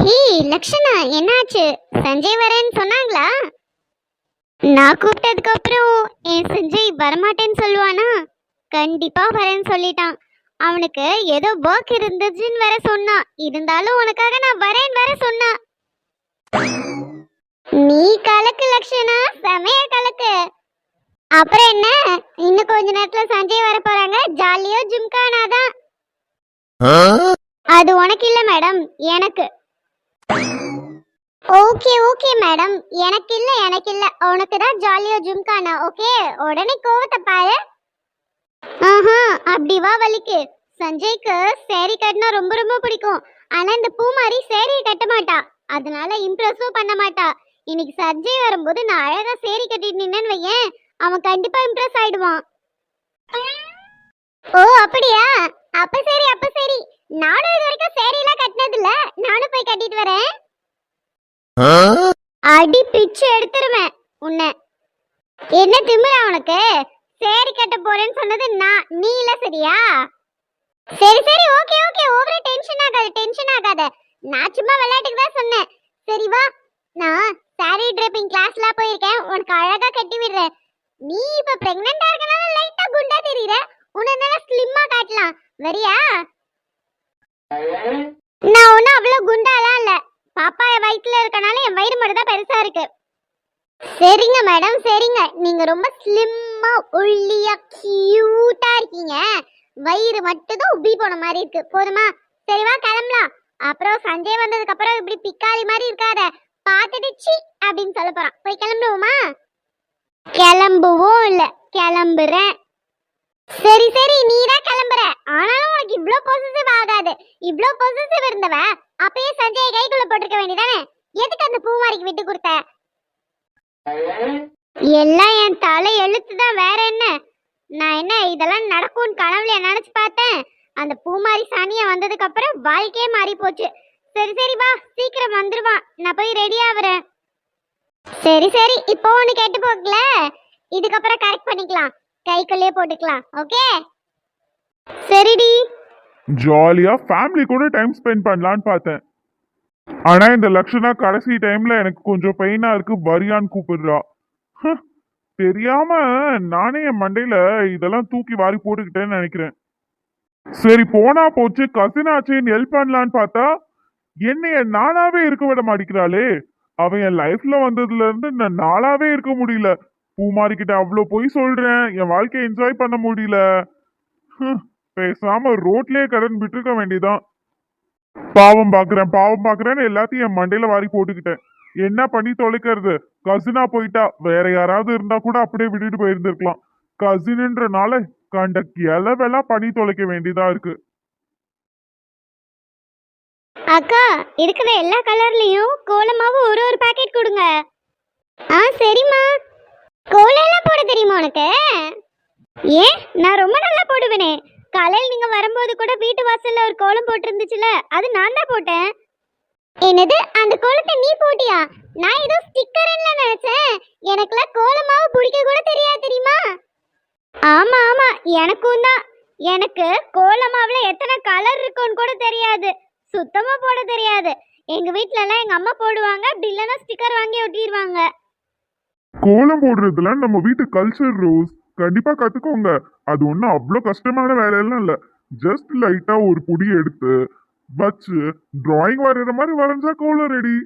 ஹே லக்ஷனா என்னாச்சு? சஞ்சய் வரேன்னு சொன்னாங்களா? நான் கூப்பிட்டதுக்கு அப்புறம் என் சஞ்சய் வரமாட்டேன்னு சொல்லுவானா? கண்டிப்பா வரேன்னு சொல்லிட்டான். அவனுக்கு ஏதோ ஒர்க் இருந்துச்சுன்னு வேற சொன்னான் இருந்தாலும் உனக்காக நான் வரேன்னு வேற சொன்னான் நீ கலக்கு லக்ஷனா? செமையா கலக்கு. அப்புறம் என்ன? இன்னும் கொஞ்ச நேரத்துல சஞ்சய் வர போறாங்க. ஜாலியோ ஜிம்கானா தான் அது உனக்கு இல்ல மேடம் எனக்கு. ஓகே ஓகே மேடம் எனக்கு இல்ல எனக்கு இல்ல உனக்கு தான் ஜாலியா ஜும்கானா ஓகே உடனே கோவத்தை பாரு. ஆஹா அப்படி வா வலிக்கு. சஞ்சய்க்கு சேரி கட்டினா ரொம்ப ரொம்ப பிடிக்கும். ஆனா இந்த பூ மாதிரி சேரியை கட்ட மாட்டா. அதனால இம்ப்ரெஸும் பண்ண மாட்டா. இன்னைக்கு சஞ்சய் வரும்போது நான் அழகா சேரி கட்டிட்டு நின்னேன்னு வையேன். அவன் கண்டிப்பா இம்ப்ரெஸ் ஆயிடுவான். ஓ அப்படியா? அப்ப சரி அப்ப சரி நானும் இது வரைக்கும் சேரி எல்லாம் கட்டினது இல்ல நானும் போய் கட்டிட்டு வரேன் அடி பிச்சு எடுத்துருவேன் உன்னை. என்ன திமிரா உனக்கு? சேரி கட்ட போறேன்னு சொன்னது நான் நீ இல்ல சரியா? சரி சரி ஓகே ஓகே ஓவர டென்ஷன் ஆகாத டென்ஷன் ஆகாத. நான் சும்மா விளையாட்டுக்கு தான் சொன்னேன். சரி வா. நான் சாரி ட்ரெப்பிங் கிளாஸ்லாம் போயிருக்கேன். உனக்கு அழகா கட்டி விடுறேன். நீ இப்ப பிரெக்னண்டா இருக்கனால லைட்டா குண்டா தெரியற? உன்னை நல்லா ஸ்லிம்மா காட்டலாம். வரியா? நான் ஒன்றும் அவ்வளோ குண்டாலாம் இல்லை. பாப்பா என் வயிற்றுல இருக்கனால என் வயிறு மட்டும் தான் பெருசா இருக்கு. சரிங்க மேடம் சரிங்க. நீங்க ரொம்ப ஸ்லிம்மா ஒல்லியா கியூட்டா இருக்கீங்க. வயிறு மட்டும் தான் உப்பி போன மாதிரி இருக்கு. போதுமா? சரிவா கிளம்பலாம். அப்புறம் சஞ்சய் வந்ததுக்கு அப்புறம் இப்படி பிக்காளி மாதிரி இருக்காத. பார்த்துட்டு சி அப்படின்னு சொல்ல போறான். போய் கிளம்புவோமா? கிளம்புவோம் இல்ல கிளம்புறேன். சரி சரி நீ தான் கிளம்புற. ஆனாலும் உனக்கு இவ்ளோ பொசிசிவ் ஆகாது. இவ்ளோ பொசிசிவ் இருந்தவ அப்பயே சஞ்சய் கைக்குள்ள போட்டிருக்க வேண்டியதானே? எதுக்கு அந்த பூமாரிக்கு விட்டு கொடுத்த? எல்லாம் என் தலை எழுத்து தான் வேற என்ன? நான் என்ன இதெல்லாம் நடக்கும்னு கனவுல நினைச்சு பார்த்தேன்? அந்த பூமாரி சாணியை வந்ததுக்கு அப்புறம் வாழ்க்கையே மாறி போச்சு. சரி சரி வா சீக்கிரம் வந்துருவான் நான் போய் ரெடி ஆகுறேன். சரி சரி இப்போ ஒன்று கெட்டு போகல இதுக்கப்புறம் கரெக்ட் பண்ணிக்கலாம். கைக்குள்ளே போட்டுக்கலாம் ஓகே சரிடி. ஜாலியா ஃபேமிலி கூட டைம் ஸ்பெண்ட் பண்ணலான்னு பார்த்தேன். ஆனா இந்த லக்ஷனா கடைசி டைம்ல எனக்கு கொஞ்சம் பெயினா இருக்கு வரியான்னு கூப்பிடுறா. ஹ, தெரியாம நானே என் மண்டையில இதெல்லாம் தூக்கி வாரி போட்டுக்கிட்டேன்னு நினைக்கிறேன். சரி போனா போச்சு கசினாச்சின்னு ஹெல்ப் பண்ணலான்னு பார்த்தா என்னைய நானாவே இருக்க விட மாட்டேங்கிறாளே. அவன் என் லைஃப்ல வந்ததுல இருந்து நான் நாளாவே இருக்க முடியல. பூமாரிக்கிட்ட அவ்வளோ போய் சொல்றேன். என் வாழ்க்கையை என்ஜாய் பண்ண முடியல. ஹம், பேசாம ரோட்லயே கடன் விட்டுருக்க வேண்டியதான் பாவம் பாக்குறேன் பாவம் பாக்குறேன்னு எல்லாத்தையும் என் மண்டையில வாரி போட்டுக்கிட்டேன். என்ன பண்ணி தொலைக்கிறது? கசினா போயிட்டா. வேற யாராவது இருந்தா கூட அப்படியே விட்டுட்டு போயிருந்திருக்கலாம். கசின்ன்றனால கண்ட கிளவெல்லாம் பண்ணி தொலைக்க வேண்டியதா இருக்கு. அக்கா இருக்கிற எல்லா கலர்லயும் கோலமாவும் ஒரு ஒரு பாக்கெட் கொடுங்க. ஆ சரிம்மா. கோலெல்லாம் போட தெரியுமா உனக்கு? ஏன் நான் ரொம்ப நல்லா போடுவேனே. காலையில் நீங்க வரும்போது கூட வீட்டு வாசல்ல ஒரு கோலம் போட்டிருந்துச்சுல அது நான் தான் போட்டேன். என்னது அந்த கோலத்தை நீ போட்டியா? நான் ஏதோ ஸ்டிக்கர்ல நினைச்சேன். எனக்குலாம் கோலமாவு பிடிக்க கூட தெரியாது தெரியுமா? ஆமா ஆமா எனக்கும் தான். எனக்கு கோலமாவுல எத்தனை கலர் இருக்குன்னு கூட தெரியாது. சுத்தமா போட தெரியாது. எங்க வீட்ல எல்லாம் எங்க அம்மா போடுவாங்க அப்படி இல்லைன்னா ஸ்டிக்கர் வாங்கி ஒட்டிடுவாங்க கோலம் போடுறதுல நம்ம வீட்டு கல்ச்சர் ரோஸ் கண்டிப்பா கத்துக்கோங்க. அது ஒன்றும் அவ்வளோ கஷ்டமான வேலையெல்லாம் இல்லை. ஜஸ்ட் லைட்டா ஒரு பொடி எடுத்து வச்சு டிராயிங் வரைகிற மாதிரி வரைஞ்சா கோலம் ரெடி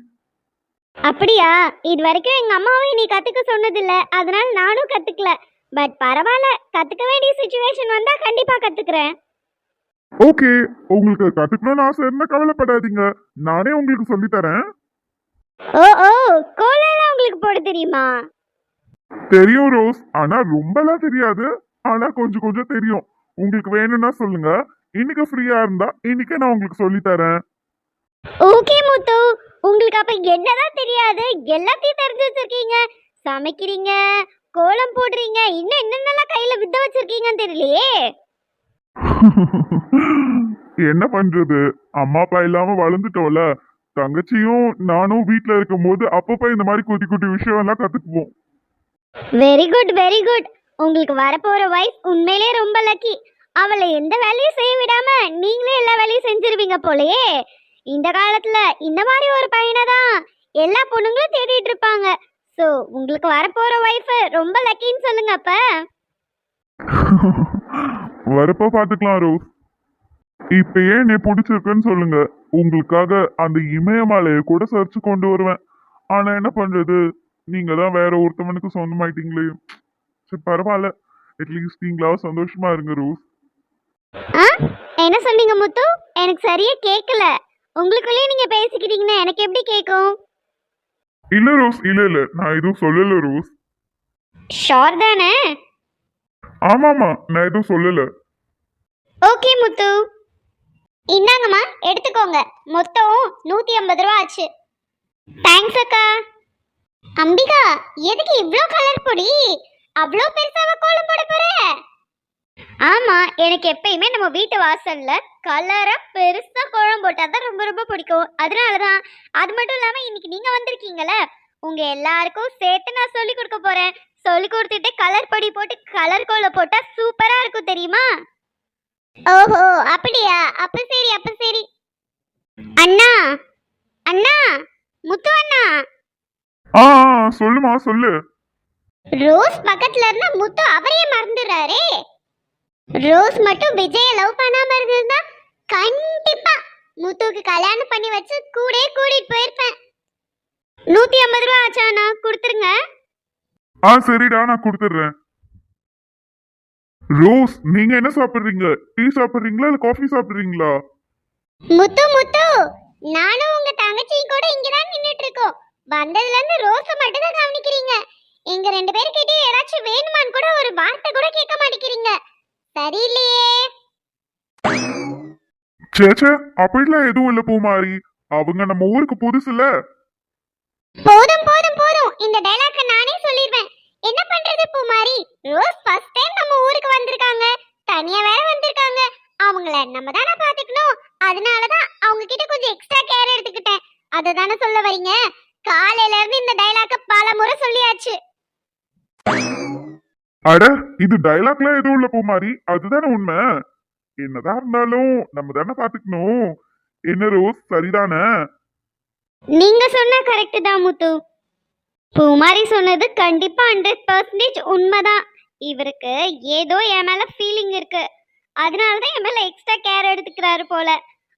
அப்படியா? இது வரைக்கும் எங்க அம்மாவும் நீ கத்துக்க சொன்னதில்ல. அதனால நானும் கத்துக்கல. பட் பரவாயில்ல. கத்துக்க வேண்டிய சுச்சுவேஷன் வந்தா கண்டிப்பா கத்துக்கிறேன். ஓகே உங்களுக்கு கத்துக்கணும்னு ஆசை இருந்தா கவலைப்படாதீங்க. நானே உங்களுக்கு சொல்லி தரேன். ஓ ஓ. கோலெல்லாம் உங்களுக்கு போட தெரியுமா? தெரியும் ரோஸ் ஆனா ரொம்பலாம் தெரியாது. ஆனா கொஞ்சம் கொஞ்சம் தெரியும். உங்களுக்கு வேணும்னா சொல்லுங்க. இன்னைக்கு ஃப்ரீயா இருந்தா இன்னைக்கே நான் உங்களுக்கு சொல்லி தரேன். ஓகே முத்து. உங்களுக்கு அப்ப என்னதான் தெரியாது? எல்லாத்தையும் தெரிஞ்சு வச்சிருக்கீங்க. சமைக்கிறீங்க கோலம் போடுறீங்க இன்னும் என்னென்னலாம் கையில வித்த வச்சிருக்கீங்கன்னு தெரியலையே. என்ன பண்றது? அம்மா அப்பா இல்லாம வளர்ந்துட்டோம்ல. தங்கச்சியும் நானும் வீட்ல இருக்கும்போது அப்பப்ப இந்த மாதிரி குட்டி குட்டி விஷயம் எல்லாம் கத்துக்குவோம். வெரி குட் வெரி குட் உங்களுக்கு வரப்போற வைஃப் உண்மையிலே ரொம்ப லக்கி அவளை எந்த வேலையும் செய்ய விடாம நீங்களே எல்லா வேலையும் செஞ்சிருவீங்க போலயே. இந்த காலத்துல இந்த மாதிரி ஒரு பையனை தான் எல்லா பொண்ணுங்களும் தேடிட்டு இருப்பாங்க. ஸோ உங்களுக்கு வரப்போற ஒய்ஃப் ரொம்ப லக்கின்னு சொல்லுங்க அப்ப. வரப்போ பார்த்துக்கலாம் ரோஸ் இப்ப ஏன் நீ பிடிச்சிருக்குன்னு சொல்லுங்க. உங்களுக்காக அந்த இமயமலையை கூட சர்ச் கொண்டு வருவேன். ஆனா என்ன பண்றது? நீங்க தான் வேற ஒருத்தவனுக்கு சொந்தமாயிட்டீங்களே. சரி பரவாயில்ல. அட்லீஸ்ட் நீங்களாவது சந்தோஷமா இருங்க ரோஸ் ஆ? என்ன சொன்னீங்க முத்து? எனக்கு சரியா கேட்கல உங்களுக்குள்ளேயே நீங்க பேசிக்கிட்டீங்கன்னா எனக்கு எப்படி கேட்கும் இல்ல ரோஸ் இல்ல இல்ல. நான் எதுவும் சொல்லல ரோஸ் ஷோர் தானே? ஆமாமா நான் எதுவும் சொல்லல. ஓகே முத்து. இந்தாங்கம்மா எடுத்துக்கோங்க. மொத்தம் நூத்தி ஐம்பது ரூபா ஆச்சு. தேங்க்ஸ் அக்கா. அம்பிகா எதுக்கு இவ்ளோ கலர் பொடி? அவ்வளோ பெருசாவ கோலம் போட போற? ஆமா எனக்கு எப்பயுமே நம்ம வீட்டு வாசல்ல கலரா பெருசா கோலம் போட்டா தான் ரொம்ப ரொம்ப பிடிக்கும். அதனாலதான் அது மட்டும் இல்லாம இன்னைக்கு நீங்க வந்திருக்கீங்கல்ல உங்க எல்லாருக்கும் சேர்த்து நான் சொல்லி கொடுக்க போறேன். சொல்லி கொடுத்துட்டு கலர் பொடி போட்டு கலர் கோலம் போட்டா சூப்பரா இருக்கும் தெரியுமா? ஓஹோ அப்படியா? அப்ப சரி அப்ப சரி. அண்ணா அண்ணா சொல்லுமா சொல்லு. ரோஸ் பக்கத்துல இருந்தா முத்து அவரையே மறந்துடுறாரே. ரோஸ் மட்டும் விஜய லவ் பண்ணாம இருந்திருந்தா கண்டிப்பா முத்துக்கு கல்யாணம் பண்ணி வச்சு கூடே கூட்டிட்டு போயிருப்பேன். நூத்தி ஐம்பது ரூபா ஆச்சாண்ணா கொடுத்துருங்க. ஆ சரிடா நான் கொடுத்துட்றேன். ரோஸ் நீங்க என்ன சாப்பிடுறீங்க? டீ சாப்பிடுறீங்களா இல்ல காஃபி சாப்பிடுறீங்களா? முத்து முத்து நானும் உங்க தங்கச்சியும் கூட இங்கதான் நின்னுட்டு இருக்கோம். வந்ததுல இருந்து ரோஸ மட்டும் தான் கவனிக்கிறீங்க. எங்க ரெண்டு பேர்கிட்ட ஏதாச்சும் வேணுமான்னு கூட ஒரு வார்த்தை கூட கேட்க மாட்டேங்கிறீங்க. சரியில்லையே. சேச்சே அப்படிலாம் எதுவும் இல்ல பூமாரி. அவங்க நம்ம ஊருக்கு புதுசு இல்ல. போதும் போதும் போதும். இந்த டைலாக்க நானே சொல்லிடுவேன். என்ன பண்றது பூமாரி? ரோஸ் ஃபர்ஸ்ட் டைம் நம்ம ஊருக்கு வந்திருக்காங்க. தனியா வேற வந்திருக்காங்க. அவங்கள நம்ம தானே பாத்துக்கணும் அதனால தான் அவங்க கிட்ட கொஞ்சம் எக்ஸ்ட்ரா கேர் எடுத்துக்கிட்டேன். அதை தானே சொல்ல வரீங்க? காலையில இருந்து இந்த டைலாக்க பல முறை சொல்லியாச்சு. அட இது டைலாக்லாம் எதுவும் இல்ல பூமாரி. அதுதானே உண்மை. என்னதான் இருந்தாலும் நம்ம தானே பாத்துக்கணும். என்ன ரோஸ் சரிதானே? நீங்க சொன்னா கரெக்ட் தான் முத்து. பூமாரி சொன்னது கண்டிப்பா ஹண்ட்ரட் பர்சன்டேஜ் உண்மைதான். இவருக்கு ஏதோ என் மேல ஃபீலிங் இருக்கு. அதனால தான் என் மேல எக்ஸ்ட்ரா கேர் எடுத்துக்கிறாரு போல.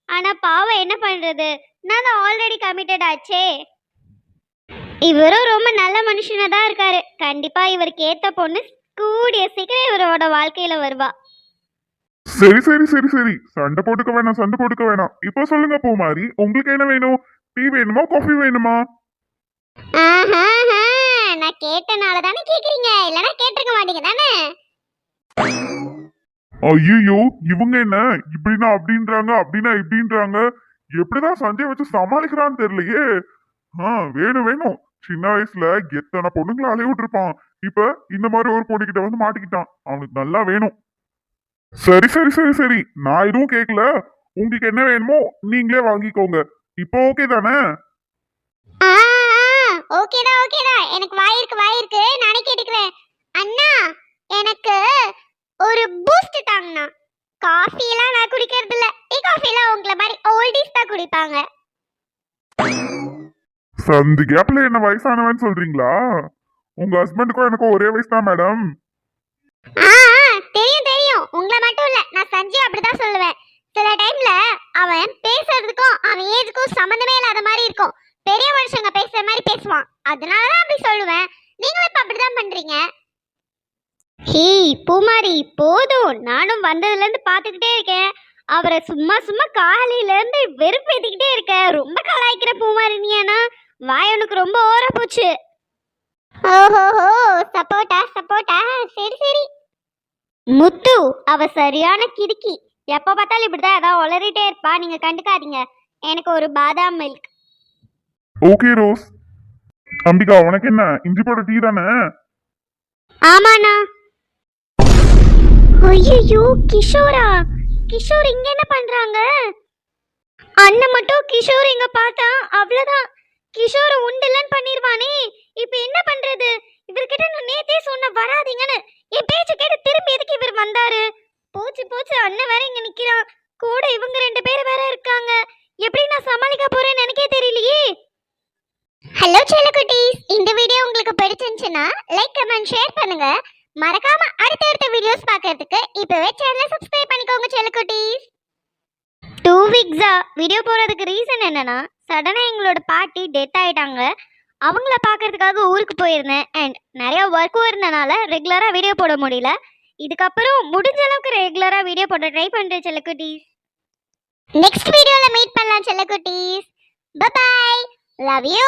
ஆனா பாவம் என்ன பண்றது? நான் தான் ஆல்ரெடி கமிட்டட் ஆச்சே. இவரும் ரொம்ப நல்ல மனுஷனா தான் இருக்காரு. கண்டிப்பா இவருக்கு ஏத்த பொண்ணு கூடிய சீக்கிரம் இவரோட வாழ்க்கையில வருவா. சரி சரி சரி சரி. சண்டை போட்டுக்க வேணாம் சண்டை போட்டுக்க வேணாம். இப்போ சொல்லுங்க பூமாரி. உங்களுக்கு என்ன வேணும்? டீ வேணுமா காஃபி வேணுமா? நான் கேட்டனால தானே கேக்குறீங்க. இல்லனா கேட்டிருக்க மாட்டீங்க தானே? ஐயோ இவங்க என்ன? இப்படின்னா அப்படின்றாங்க அப்படின்னா இப்படின்றாங்க. எப்படிதான் சஞ்சய் வச்சு சமாளிக்கிறான்னு தெரியலையே. ஆ வேணும் வேணும். சின்ன வயசுல எத்தனை பொண்ணுங்களை அலைய விட்டுருப்பான். இப்ப இந்த மாதிரி ஒரு பொண்ணுகிட்ட வந்து மாட்டிக்கிட்டான். அவனுக்கு நல்லா வேணும். சரி சரி சரி சரி. நான் எதுவும் கேட்கல உங்களுக்கு என்ன வேணுமோ நீங்களே வாங்கிக்கோங்க. இப்போ ஓகே தானே? ஓகேடா ஓகேடா எனக்கு வாயிருக்கு வாயிருக்கு நானே கேட்டுக்கிறேன். அண்ணா எனக்கு ஒரு பூஸ்ட் தாங்கண்ணா. காஃபி எல்லாம் நான் குடிக்கிறது இல்ல டீ காஃபி எல்லாம் உங்களை மாதிரி ஓல்டிஸ் தான் குடிப்பாங்க. அந்த கேப்ல என்ன வயசானவன் சொல்றீங்களா? உங்க ஹஸ்பண்டுக்கும் எனக்கும் ஒரே வயசு தான் மேடம் தெரியும் தெரியும். உங்களை மட்டும் இல்ல நான் சஞ்சய் அப்படிதான் சொல்லுவேன். சில டைம்ல அவன் பேசுறதுக்கும் அவன் ஏஜுக்கும் சம்மந்தமே இல்லாத மாதிரி இருக்கும். பெரிய மனுஷங்க பேசுற மாதிரி பேசுவான். அதனாலதான் அப்படி சொல்லுவேன். நீங்களும் இப்ப அப்படிதான் பண்றீங்க? ஹே பூமாரி போதும். நானும் வந்ததுல இருந்து பாத்துக்கிட்டே இருக்கேன். அவரை சும்மா சும்மா காலையில இருந்து வெறுப்பேத்திக்கிட்டே இருக்க ரொம்ப கலாய்க்கிற பூமாரி நீயானா வாய் உனக்கு ரொம்ப ஓர போச்சு. ஓஹோஹோ சப்போட்டா சப்போட்டா. சரி சரி. முத்து அவ சரியான கிறுக்கி. எப்ப பார்த்தாலும் இப்படிதான் ஏதாவது உளறிட்டே இருப்பா. நீங்க கண்டுக்காதீங்க. எனக்கு ஒரு பாதாம் மில்க். Okay rose. அம்பிகா உனக்கு என்ன? இஞ்சி போட டீ தானே? ஆமாண்ணா. ஐயோ கிஷோரா. கிஷோர் இங்க என்ன பண்றாங்க? அண்ணன் மட்டும் கிஷோர் இங்க பார்த்தா அவ்வளவுதான். கிஷோர் உண்டில்லன்னு பண்ணிருவானே. இப்ப என்ன பண்றது? இவர்கிட்ட நான் நேத்தே சொன்ன வராதீங்கன்னு என் பேச்ச கேட்டு திரும்பி எதுக்கு இவர் வந்தாரு? போச்சு போச்சு. அண்ணன் வேற இங்க நிக்கிறான். கூட இவங்க ரெண்டு பேர் வேற இருக்காங்க. எப்படி நான் சமாளிக்க போறேன்னு எனக்கே தெரியலையே. ஹலோ செல்லக்குட்டீஸ். இந்த வீடியோ உங்களுக்கு பிடிச்சிருந்துச்சுன்னா லைக் கமெண்ட் ஷேர் பண்ணுங்க. மறக்காம அடுத்தடுத்த வீடியோஸ் பார்க்கிறதுக்கு இப்பவே சேனலை சப்ஸ்கிரைப் பண்ணிக்கோங்க செல்லக்குட்டீஸ். டூ வீக்ஸா வீடியோ போடுறதுக்கு ரீசன் என்னன்னா சடனாக எங்களோட பாட்டி டெத் ஆகிட்டாங்க அவங்கள பார்க்கறதுக்காக ஊருக்கு போயிருந்தேன். அண்ட் நிறையா ஒர்க்கும் இருந்தனால ரெகுலராக வீடியோ போட முடியல. இதுக்கப்புறம் முடிஞ்ச அளவுக்கு ரெகுலராக வீடியோ போட ட்ரை பண்ணுறேன் செல்லக்குட்டீஸ் நெக்ஸ்ட் வீடியோவில் மீட் பண்ணலாம் செல்லக்குட்டீஸ் பாய் லவ் யூ